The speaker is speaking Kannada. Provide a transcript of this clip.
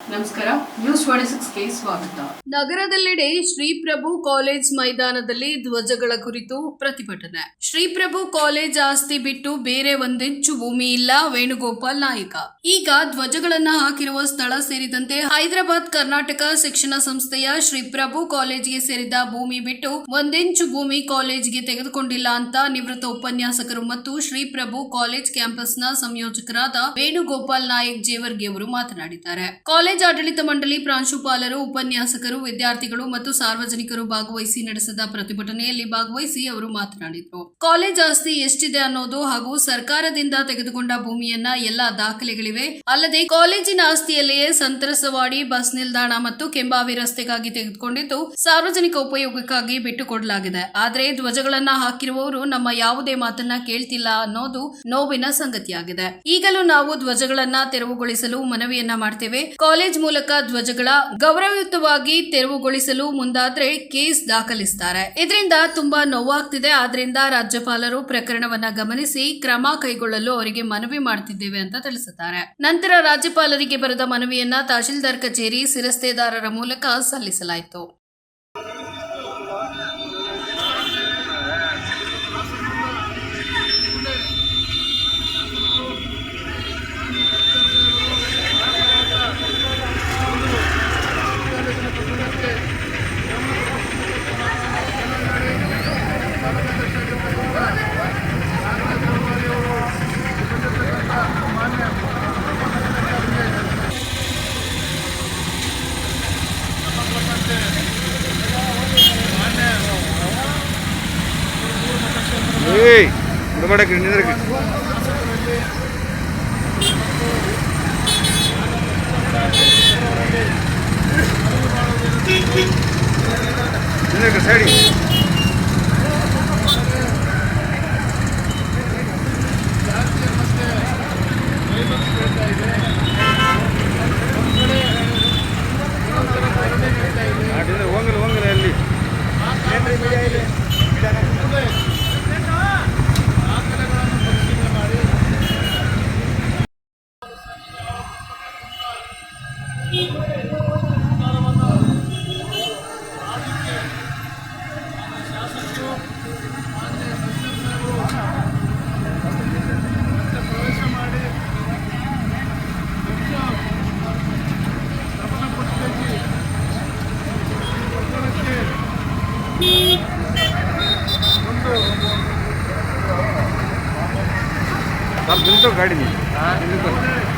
ನಮಸ್ಕಾರ. ನ್ಯೂಸ್ ಸಿಕ್ಸ್ಗೆ ಸ್ವಾಗತ. ಶ್ರೀಪ್ರಭು ಕಾಲೇಜ್ ಮೈದಾನದಲ್ಲಿ ಧ್ವಜಗಳ ಕುರಿತು ಪ್ರತಿಭಟನೆ. ಶ್ರೀಪ್ರಭು ಕಾಲೇಜ್ ಆಸ್ತಿ ಬಿಟ್ಟು ಬೇರೆ ಒಂದಿಂಚು ಭೂಮಿ ಇಲ್ಲ, ವೇಣುಗೋಪಾಲ್ ನಾಯಕ. ಈಗ ಧ್ವಜಗಳನ್ನ ಹಾಕಿರುವ ಸ್ಥಳ ಸೇರಿದಂತೆ ಹೈದರಾಬಾದ್ ಕರ್ನಾಟಕ ಶಿಕ್ಷಣ ಸಂಸ್ಥೆಯ ಶ್ರೀಪ್ರಭು ಕಾಲೇಜಿಗೆ ಸೇರಿದ ಭೂಮಿ ಬಿಟ್ಟು ಒಂದಿಂಚು ಭೂಮಿ ಕಾಲೇಜಿಗೆ ತೆಗೆದುಕೊಂಡಿಲ್ಲ ಅಂತ ನಿವೃತ್ತ ಉಪನ್ಯಾಸಕರು ಮತ್ತು ಶ್ರೀಪ್ರಭು ಕಾಲೇಜ್ ಕ್ಯಾಂಪಸ್ನ ಸಂಯೋಜಕರಾದ ವೇಣುಗೋಪಾಲ್ ನಾಯಕ್ ಜೇವರ್ಗಿ ಅವರು ಮಾತನಾಡಿದ್ದಾರೆ. ಆಡಳಿತ ಮಂಡಳಿ ಪ್ರಾಂಶುಪಾಲರು, ಉಪನ್ಯಾಸಕರು, ವಿದ್ಯಾರ್ಥಿಗಳು ಮತ್ತು ಸಾರ್ವಜನಿಕರು ಭಾಗವಹಿಸಿ ನಡೆಸಿದ ಪ್ರತಿಭಟನೆಯಲ್ಲಿ ಭಾಗವಹಿಸಿ ಅವರು ಮಾತನಾಡಿದರು. ಕಾಲೇಜ್ ಆಸ್ತಿ ಎಷ್ಟಿದೆ ಅನ್ನೋದು ಹಾಗೂ ಸರ್ಕಾರದಿಂದ ತೆಗೆದುಕೊಂಡ ಭೂಮಿಯನ್ನ ಎಲ್ಲಾ ದಾಖಲೆಗಳಿವೆ. ಅಲ್ಲದೆ ಕಾಲೇಜಿನ ಆಸ್ತಿಯಲ್ಲಿಯೇ ಸಂತರಸವಾಡಿ, ಬಸ್ ನಿಲ್ದಾಣ ಮತ್ತು ಕೆಂಬಾವಿ ರಸ್ತೆಗಾಗಿ ತೆಗೆದುಕೊಂಡಿದ್ದು ಸಾರ್ವಜನಿಕ ಉಪಯೋಗಕ್ಕಾಗಿ ಬಿಟ್ಟುಕೊಡಲಾಗಿದೆ. ಆದರೆ ಧ್ವಜಗಳನ್ನ ಹಾಕಿರುವವರು ನಮ್ಮ ಯಾವುದೇ ಮಾತನ್ನ ಕೇಳ್ತಿಲ್ಲ ಅನ್ನೋದು ನೋವಿನ ಸಂಗತಿಯಾಗಿದೆ. ಈಗಲೂ ನಾವು ಧ್ವಜಗಳನ್ನ ತೆರವುಗೊಳಿಸಲು ಮನವಿಯನ್ನ ಮಾಡ್ತೇವೆ. ಕಾಲೇಜ್ ಮೂಲಕ ಧ್ವಜಗಳ ಗೌರವಯುತವಾಗಿ ತೆರವುಗೊಳಿಸಲು ಮುಂದಾದ್ರೆ ಕೇಸ್ ದಾಖಲಿಸುತ್ತಾರೆ ಇದರಿಂದ ತುಂಬಾ ನೋವಾಗ್ತಿದೆ. ಆದ್ರಿಂದ ರಾಜ್ಯಪಾಲರು ಪ್ರಕರಣವನ್ನ ಗಮನಿಸಿ ಕ್ರಮ ಕೈಗೊಳ್ಳಲು ಅವರಿಗೆ ಮನವಿ ಮಾಡ್ತಿದ್ದೇವೆ ಅಂತ ತಿಳಿಸುತ್ತಾರೆ. ನಂತರ ರಾಜ್ಯಪಾಲರಿಗೆ ಬರೆದ ಮನವಿಯನ್ನ ತಹಶೀಲ್ದಾರ್ ಕಚೇರಿ ಶಿರಸ್ತೇದಾರರ ಮೂಲಕ ಸಲ್ಲಿಸಲಾಯಿತು. டொமேட்டோ கிரேன் இருக்கு இருக்கு சரி सब दिन तो गाड़ी नहीं दिन तो